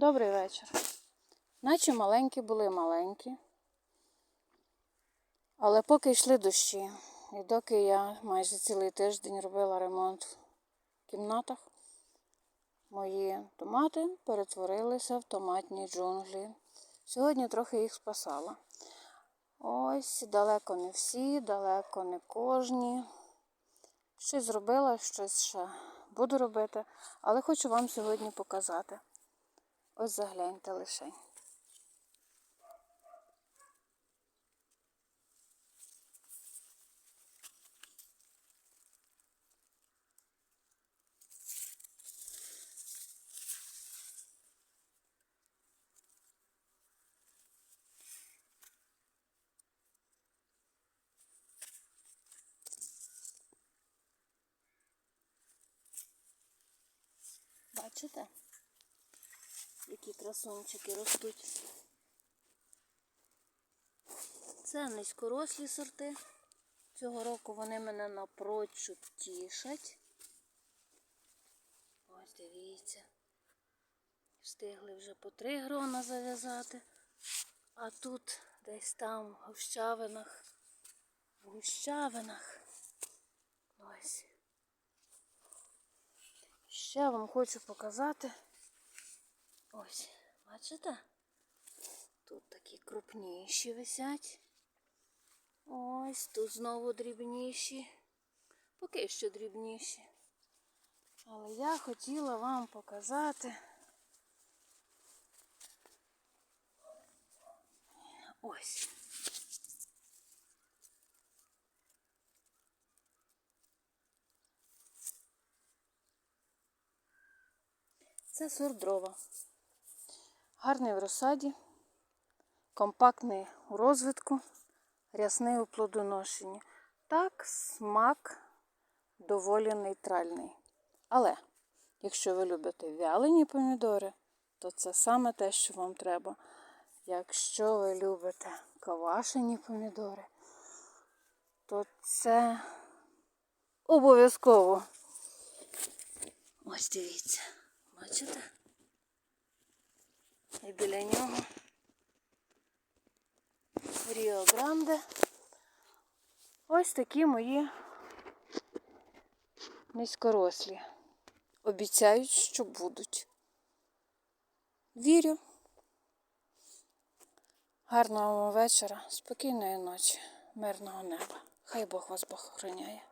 Добрий вечір. Наче маленькі були маленькі. Але поки йшли дощі, і доки я майже цілий тиждень робила ремонт в кімнатах, мої томати перетворилися в томатні джунглі. Сьогодні трохи їх спасала. Ось далеко не всі, далеко не кожні. Щось зробила, щось ще буду робити, але хочу вам сьогодні показати. Ось загляньте лише. Бачите? Які красунчики ростуть. Це низькорослі сорти. Цього року вони мене напрочуд тішать. Ось дивіться. Встигли вже по три грона зав'язати. А тут десь там в гущавинах. В гущавинах. Ось. Ще вам хочу показати. Ось, бачите? Тут такі крупніші висять. Ось тут знову дрібніші. Поки що дрібніші. Але я хотіла вам показати. Ось. Це сорт дрова. Гарний в розсаді, компактний у розвитку, рясний у плодоношенні. Так, смак доволі нейтральний. Але, якщо ви любите вялені помідори, то це саме те, що вам треба. Якщо ви любите квашені помідори, то це обов'язково. Ось дивіться. Бачите? І біля нього Ріо Гранде. Ось такі мої низькорослі. Обіцяють, що будуть. Вірю. Гарного вам вечора, спокійної ночі, мирного неба. Хай Бог вас Бог охороняє.